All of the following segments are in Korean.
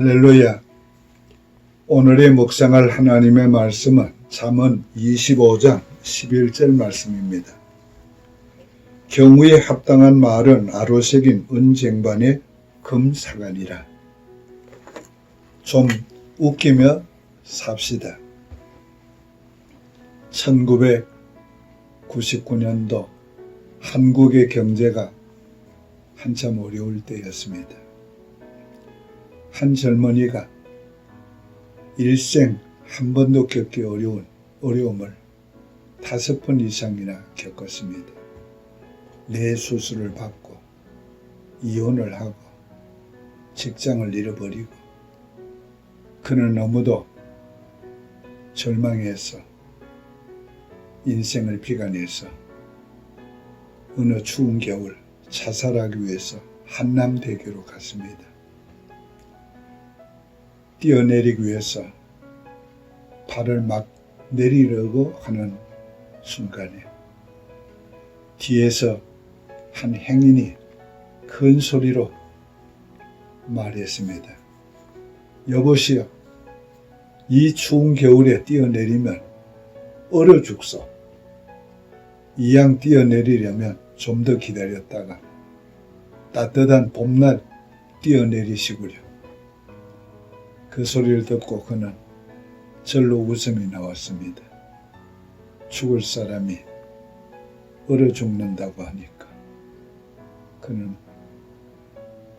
할렐루야. 오늘의 묵상할 하나님의 말씀은 잠언 25장 11절 말씀입니다. 경우에 합당한 말은 아로새긴 은쟁반의 금사관이라. 좀 웃기며 삽시다. 1999년도 한국의 경제가 한참 어려울 때였습니다. 한 젊은이가 일생 한 번도 겪기 어려운 어려움을 다섯 번 이상이나 겪었습니다. 뇌 수술을 받고 이혼을 하고 직장을 잃어버리고 그는 너무도 절망해서 인생을 비관해서 어느 추운 겨울 자살하기 위해서 한남대교로 갔습니다. 뛰어내리기 위해서 발을 막 내리려고 하는 순간에 뒤에서 한 행인이 큰 소리로 말했습니다. 여보시오, 이 추운 겨울에 뛰어내리면 얼어 죽소. 이양 뛰어내리려면 좀 더 기다렸다가 따뜻한 봄날 뛰어내리시구려. 그 소리를 듣고 그는 절로 웃음이 나왔습니다. 죽을 사람이 얼어 죽는다고 하니까 그는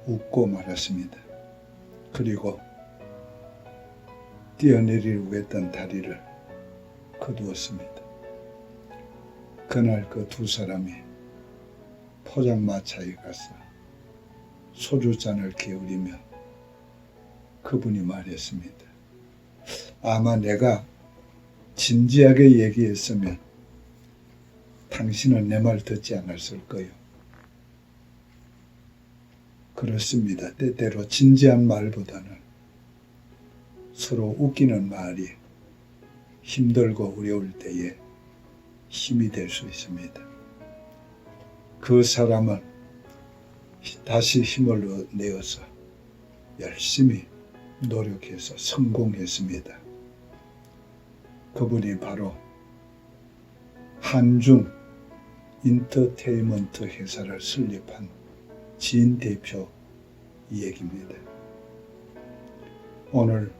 웃고 말았습니다. 그리고 뛰어내리려고 했던 다리를 거두었습니다. 그날 그 두 사람이 포장마차에 가서 소주잔을 기울이며 그분이 말했습니다. 아마 내가 진지하게 얘기했으면 당신은 내 말 듣지 않았을 거요. 그렇습니다. 때때로 진지한 말보다는 서로 웃기는 말이 힘들고 어려울 때에 힘이 될 수 있습니다. 그 사람은 다시 힘을 내어서 열심히 노력해서 성공했습니다. 그분이 바로 한중 인터테인먼트 회사를 설립한 진 대표 얘기입니다. 오늘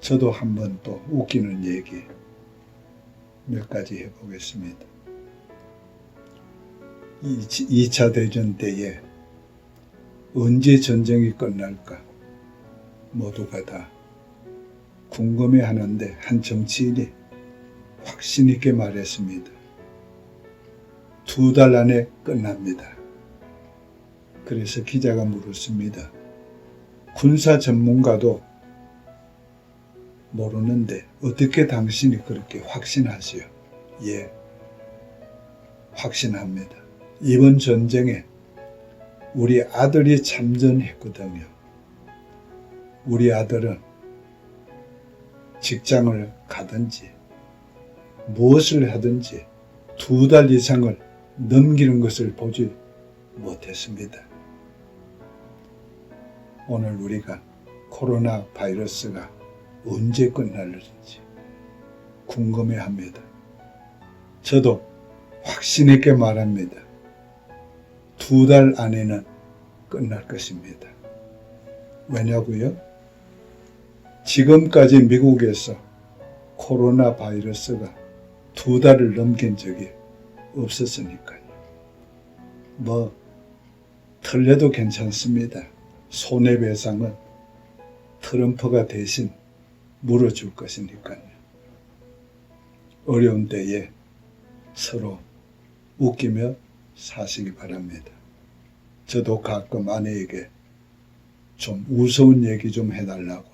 저도 한번 또 웃기는 얘기 몇 가지 해보겠습니다. 2차 대전 때에 언제 전쟁이 끝날까 모두가 다 궁금해 하는데 한 정치인이 확신 있게 말했습니다. 두 달 안에 끝납니다. 그래서 기자가 물었습니다. 군사 전문가도 모르는데 어떻게 당신이 그렇게 확신하시오? 예, 확신합니다. 이번 전쟁에 우리 아들이 참전했거든요. 우리 아들은 직장을 가든지 무엇을 하든지 두 달 이상을 넘기는 것을 보지 못했습니다. 오늘 우리가 코로나 바이러스가 언제 끝날는지 궁금해 합니다. 저도 확신 있게 말합니다. 두 달 안에는 끝날 것입니다. 왜냐고요? 지금까지 미국에서 코로나 바이러스가 두 달을 넘긴 적이 없었으니까요. 뭐, 틀려도 괜찮습니다. 손해배상은 트럼프가 대신 물어줄 것이니까요. 어려운 때에 서로 웃기며 사시기 바랍니다. 저도 가끔 아내에게 좀 무서운 얘기 좀 해달라고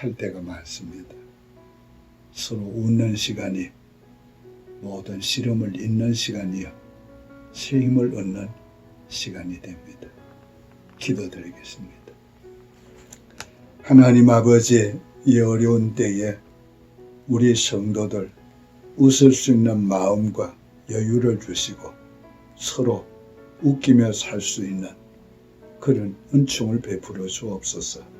할 때가 많습니다. 서로 웃는 시간이 모든 시름을 잊는 시간이요. 새 힘을 얻는 시간이 됩니다. 기도드리겠습니다. 하나님 아버지, 이 어려운 때에 우리 성도들 웃을 수 있는 마음과 여유를 주시고 서로 웃기며 살 수 있는 그런 은총을 베풀어 주옵소서.